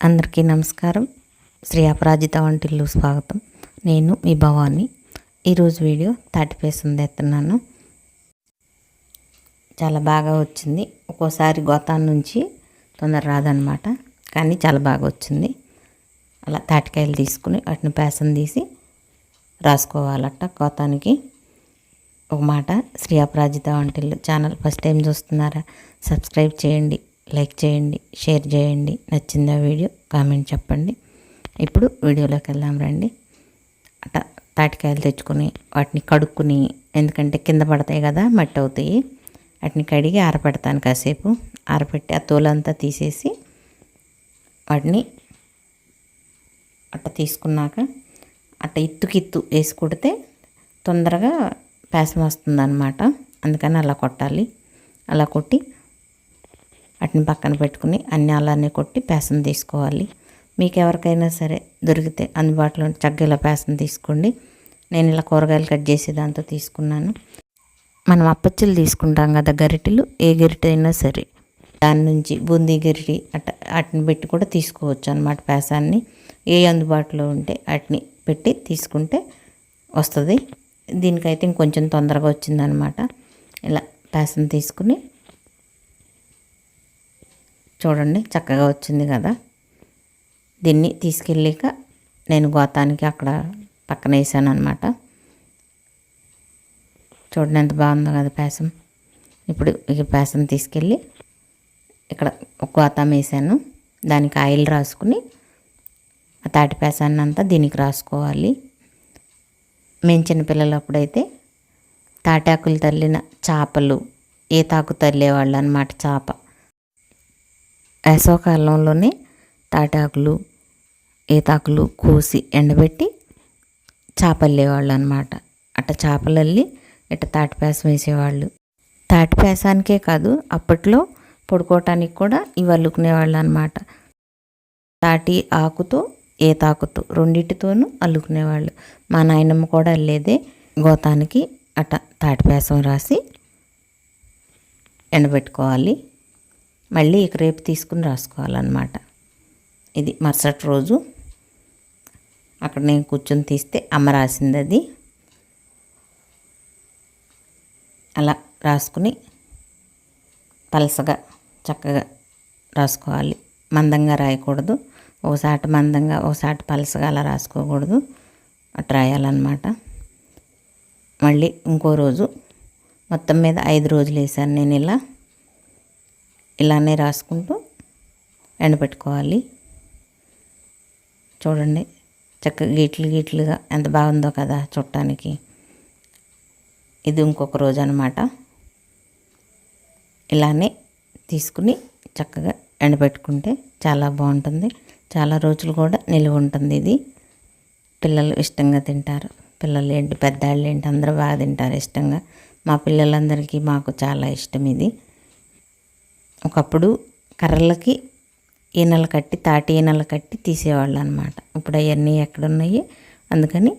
అందరికీ నమస్కారం. శ్రీ అపరాజిత వంటిల్లు స్వాగతం. నేను మీ భవాని. ఈరోజు వీడియో తాటిపేసింది ఎత్తున్నాను చాలా బాగా వచ్చింది. ఒక్కోసారి గోతాన్ నుంచి తొందర రాదనమాట కానీ చాలా బాగా వచ్చింది. అలా తాటికాయలు తీసుకుని వాటిని పేసం తీసి రాసుకోవాలట గోతానికి. ఒక మాట శ్రీ అపరాజిత వంటిల్లు ఛానల్ ఫస్ట్ టైం చూస్తున్నారా? సబ్స్క్రైబ్ చేయండి. లైక్ చేయండి షేర్ చేయండి నచ్చిందా వీడియో కామెంట్ చెప్పండి. ఇప్పుడు వీడియోలోకి వెళ్దాం రండి. అట్ట తాటికాయలు తెచ్చుకొని వాటిని కడుక్కుని ఎందుకంటే కింద పడతాయి కదా మట్టి అవుతాయి. వాటిని కడిగి ఆరపెడతాను కాసేపు. ఆరపెట్టి ఆ తోలంతా తీసేసి వాటిని అట్ట తీసుకున్నాక అట్ట ఇత్తుకిత్తు వేసి కొడితే తొందరగా పేసం వస్తుంది అనమాట అందుకని అలా కొట్టాలి. అలా కొట్టి వాటిని పక్కన పెట్టుకుని అన్ని అలానే కొట్టి పేసం తీసుకోవాలి. మీకు ఎవరికైనా సరే దొరికితే అందుబాటులో చగ్గల పేసం తీసుకోండి. నేను ఇలా కూరగాయలు కట్ చేసి దాంతో తీసుకున్నాను. మనం అప్పచ్చులు తీసుకుంటాం కదా గరిటెలు ఏ గరిటె అయినా సరే. దాని నుంచి బూందీ గరిటి అట్ట వాటిని పెట్టి కూడా తీసుకోవచ్చు అనమాట పేసాన్ని. ఏ అందుబాటులో ఉంటే వాటిని పెట్టి తీసుకుంటే వస్తుంది. దీనికైతే ఇంకొంచెం తొందరగా వచ్చిందనమాట ఇలా పేసం తీసుకుని చూడండి చక్కగా వచ్చింది కదా. దీన్ని తీసుకెళ్ళాక నేను గోతానికి అక్కడ పక్కన వేసాను అనమాట చూడండి ఎంత బాగుందో కదా పేసం. ఇప్పుడు ఈ పేసం తీసుకెళ్ళి ఇక్కడ ఒక గోతం వేసాను. దానికి ఆయిల్ రాసుకుని ఆ తాటి పేసాన్ని అంతా దీనికి రాసుకోవాలి. మేము చిన్నపిల్లలు అప్పుడైతే తాటాకులు తల్లిన చేపలు ఏ తాకు తల్లేవాళ్ళు అనమాట చేప. వేసవకాలంలోనే తాటాకులు ఈతాకులు కోసి ఎండబెట్టి చేపల్లేవాళ్ళు అనమాట అట్ట చేపలల్లి ఇట్ట తాటిపేసం వేసేవాళ్ళు. తాటిపేసానికే కాదు అప్పట్లో పడుకోవటానికి కూడా ఇవి అల్లుకునేవాళ్ళు అనమాట తాటి ఆకుతో ఏతాకుతో రెండింటితోనూ అల్లుకునేవాళ్ళు. మా నాయనమ్మ కూడా అల్లేదే గోతానికి అట్ట తాటిపేసం రాసి ఎండబెట్టుకోవాలి. మళ్ళీ ఇక రేపు తీసుకుని రాసుకోవాలన్నమాట. ఇది మరుసటి రోజు. అక్కడ నేను కూర్చొని తీస్తే అమ్మ రాసింది అది అలా రాసుకుని పలసగా చక్కగా రాసుకోవాలి. మందంగా రాయకూడదు. ఒకసాటి మందంగా ఒకసాటి పలసగా అలా రాసుకోకూడదు. అటు రాయాలన్నమాట. మళ్ళీ ఇంకో రోజు. మొత్తం మీద ఐదు రోజులు వేసాను నేను ఇలా. ఇలానే రాసుకుంటూ ఎండబెట్టుకోవాలి చూడండి చక్కగా గీట్లు గీట్లుగా ఎంత బాగుందో కదా చుట్టానికి ఇది ఇంకొక రోజు అనమాట ఇలానే తీసుకుని చక్కగా ఎండబెట్టుకుంటే చాలా బాగుంటుంది. చాలా రోజులు కూడా నిలువ ఉంటుంది ఇది. పిల్లలు ఇష్టంగా తింటారు. పిల్లలు ఏంటి పెద్దవాళ్ళు ఏంటి అందరూ బాగా తింటారు ఇష్టంగా. మా పిల్లలందరికీ మాకు చాలా ఇష్టం ఇది. ఒకప్పుడు కర్రలకి ఈనెలు కట్టి తాటి ఈనెలు కట్టి తీసేవాళ్ళు అనమాట ఇప్పుడు అవన్నీ ఎక్కడున్నాయి? అందుకని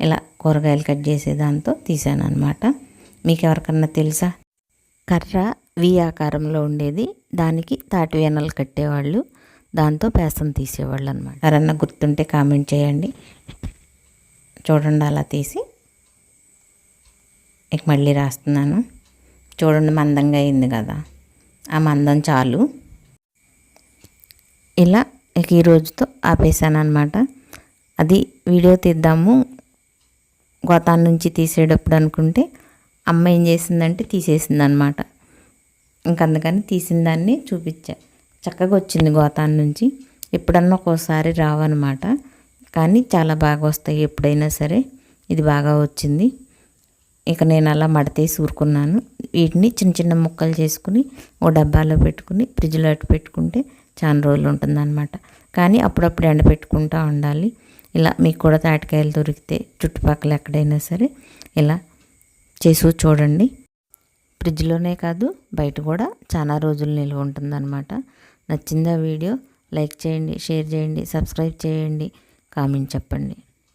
ఇలా కూరగాయలు కట్ చేసే దాంతో తీసాను అనమాట మీకు ఎవరికన్నా తెలుసా? కర్ర వి ఆకారంలో ఉండేది. దానికి తాటి వీనలు కట్టేవాళ్ళు. దాంతో పేసం తీసేవాళ్ళు అనమాట ఎవరన్నా గుర్తుంటే కామెంట్ చేయండి. చూడండి అలా తీసి. ఇక మళ్ళీ రాస్తున్నాను. చూడండి మందంగా అయింది కదా. ఆ మందం చాలు. ఇలా ఇక ఈరోజుతో ఆపేసాను అనమాట అది వీడియో తీద్దాము. గోతాన్ నుంచి తీసేటప్పుడు అనుకుంటే అమ్మ ఏం చేసిందంటే తీసేసింది అనమాట ఇంకందుకని తీసిన దాన్ని చూపించా. చక్కగా వచ్చింది గోతాన్ నుంచి. ఎప్పుడన్నా ఒక్కోసారి రావన్నమాట. కానీ చాలా బాగా వస్తాయి ఎప్పుడైనా సరే. ఇది బాగా వచ్చింది. ఇక నేను అలా మడతేసి ఊరుకున్నాను. వీటిని చిన్న చిన్న ముక్కలు చేసుకుని ఓ డబ్బాలో పెట్టుకుని ఫ్రిడ్జ్లో అటు పెట్టుకుంటే చాలా రోజులు ఉంటుందన్నమాట. కానీ అప్పుడప్పుడు ఎండ పెట్టుకుంటూ ఉండాలి. ఇలా మీకు కూడా తాటికాయలు దొరికితే చుట్టుపక్కల ఎక్కడైనా సరే ఇలా చేసి చూడండి. ఫ్రిడ్జ్లోనే కాదు బయట కూడా చాలా రోజులు నిల్వ ఉంటుందన్నమాట. నచ్చిందా వీడియో లైక్ చేయండి షేర్ చేయండి సబ్స్క్రైబ్ చేయండి కామెంట్ చెప్పండి.